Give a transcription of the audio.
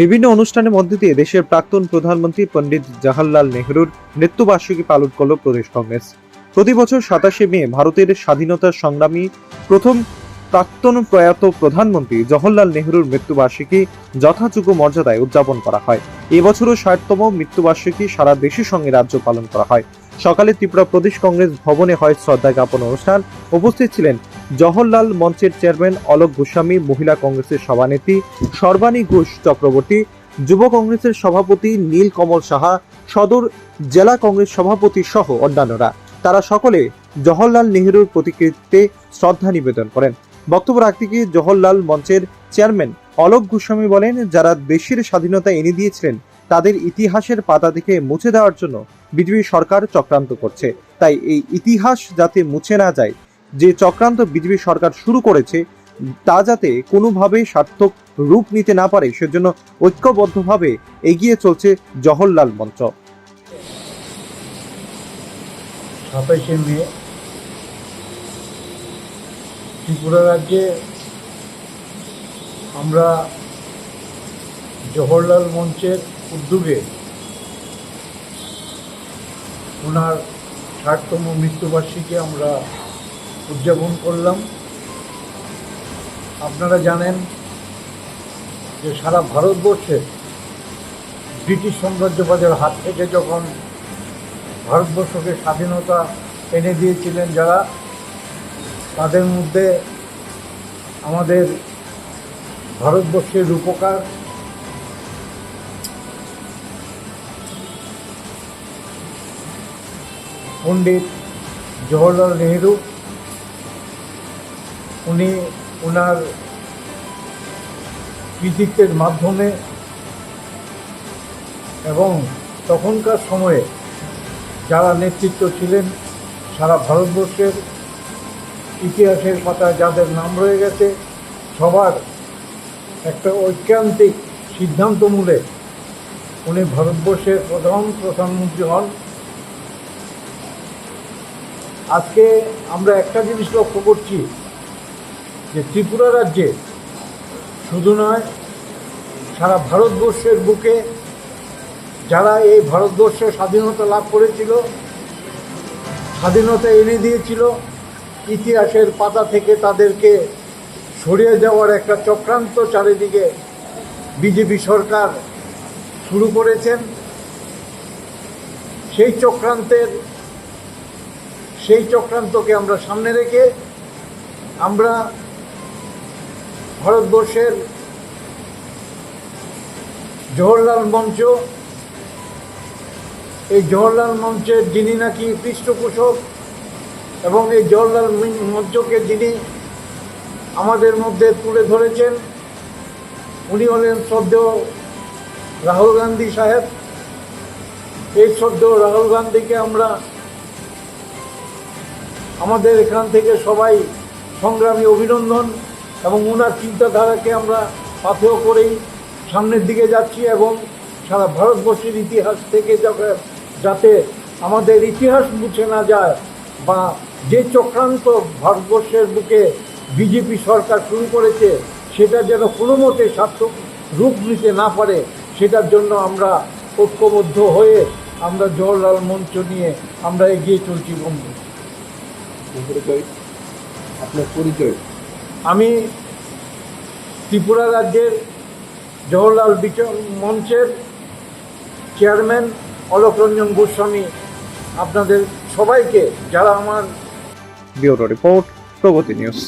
বিভিন্ন অনুষ্ঠানের মধ্য দিয়ে দেশের প্রাক্তন প্রধানমন্ত্রী পণ্ডিত জওহরলাল নেহরুর মৃত্যুবার্ষিকী পালন করল প্রদেশ কংগ্রেস। প্রতি বছর সাতাশে মে ভারতের স্বাধীনতা সংগ্রামী প্রথম প্রাক্তন প্রয়াত প্রধানমন্ত্রী জওহরলাল নেহরুর মৃত্যুবার্ষিকী যথাযোগ্য মর্যাদায় উদযাপন করা হয়। এবছরও ষাটতম মৃত্যুবার্ষিকী সারা দেশের সঙ্গে রাজ্য পালন করা হয়। সকালে ত্রিপুরা প্রদেশ কংগ্রেস ভবনে হয় শ্রদ্ধা জ্ঞাপন অনুষ্ঠান। উপস্থিত ছিলেন জওহরলাল মঞ্চের চেয়ারম্যান অলোক গোস্বামী, মহিলা কংগ্রেসের সভানেত্রী সর্বাণী ঘোষ চক্রবর্তী, যুব কংগ্রেসের সভাপতি নীল কমল সাহা, সদর জেলা কংগ্রেস সভাপতি সহ অন্যান্যরা। তারা সকলে জওহরলাল নেহরুর প্রতিকৃতিতে শ্রদ্ধা নিবেদন করেন। বক্তব্য রাখতে গিয়ে জওহরলাল মঞ্চের চেয়ারম্যান অলোক গোস্বামী বলেন, যারা দেশের স্বাধীনতা এনে দিয়েছিলেন, তাদের ইতিহাসের পাতা থেকে মুছে দেওয়ার জন্য বিজেপি সরকার চক্রান্ত করছে। তাই এই ইতিহাস যাতে মুছে না যায় যে চক্রান্ত বিজেপি সরকার শুরু করেছে, তা যাতে কোনোভাবে সার্থক রূপ নিতে না পারে, সেজন্য ঐক্যবদ্ধভাবে এগিয়ে চলছে জওহরলাল মঞ্চ। সাতাইশে মে, ত্রিপুরা রাজ্যে আমরা জহরলাল মঞ্চের উদ্যোগে ওনার ষাটতম মৃত্যুবার্ষিকী আমরা উদযাপন করলাম। আপনারা জানেন যে সারা ভারতবর্ষে ব্রিটিশ সাম্রাজ্যবাদের হাত থেকে যখন ভারতবর্ষকে স্বাধীনতা এনে দিয়েছিলেন যারা, তাদের মধ্যে আমাদের ভারতবর্ষের রূপকার পণ্ডিত জওহরলাল নেহেরু উনি ওনার কৃতিত্বের মাধ্যমে এবং তখনকার সময়ে যারা নেতৃত্ব ছিলেন, সারা ভারতবর্ষের ইতিহাসের পাতায় যাদের নাম রয়ে গেছে, সবার একটা ঐকান্তিক সিদ্ধান্তমূলে উনি ভারতবর্ষের প্রথম প্রধানমন্ত্রী হন। আজকে আমরা একটা জিনিস লক্ষ্য করছি যে ত্রিপুরা রাজ্যে শুধু নয়, সারা ভারতবর্ষের বুকে যারা এই ভারতবর্ষের স্বাধীনতা লাভ করেছিল, স্বাধীনতা এনে দিয়েছিল, ইতিহাসের পাতা থেকে তাদেরকে সরিয়ে যাওয়ার একটা চক্রান্ত চারিদিকে বিজেপি সরকার শুরু করেছেন। সেই চক্রান্তের, সেই চক্রান্তকে আমরা সামনে রেখে আমরা ভারতবর্ষের জওহরলাল মঞ্চ, এই জওহরলাল মঞ্চের যিনি নাকি পৃষ্ঠপোষক এবং এই জওহরলাল মঞ্চকে যিনি আমাদের মধ্যে তুলে ধরেছেন, উনি হলেন শ্রদ্ধেয় রাহুল গান্ধী সাহেব। এই শ্রদ্ধেয় রাহুল গান্ধীকে আমরা আমাদের এখান থেকে সবাই সংগ্রামী অভিনন্দন। এবং ওনার চিন্তাধারাকে আমরা পাথেয় করেই সামনের দিকে যাচ্ছি এবং সারা ভারতবর্ষের ইতিহাস থেকে যাতে- আমাদের ইতিহাস মুছে না যায় বা যে চক্রান্ত ভারতবর্ষের বুকে বিজেপি সরকার শুরু করেছে, সেটা যেন কোনো মতে সার্থক রূপ নিতে না পারে, সেটার জন্য আমরা ঐক্যবদ্ধ হয়ে আমরা জওহরলাল মঞ্চ নিয়ে আমরা এগিয়ে চলছি বন্ধু। আপনার পরিচয়? আমি ত্রিপুরা রাজ্যের জওহরলাল বিচার মঞ্চের চেয়ারম্যান অলোক রঞ্জন গোস্বামী, আপনাদের সবাইকে, যারা আমার ব্যুরো রিপোর্ট, প্রগতি নিউজ।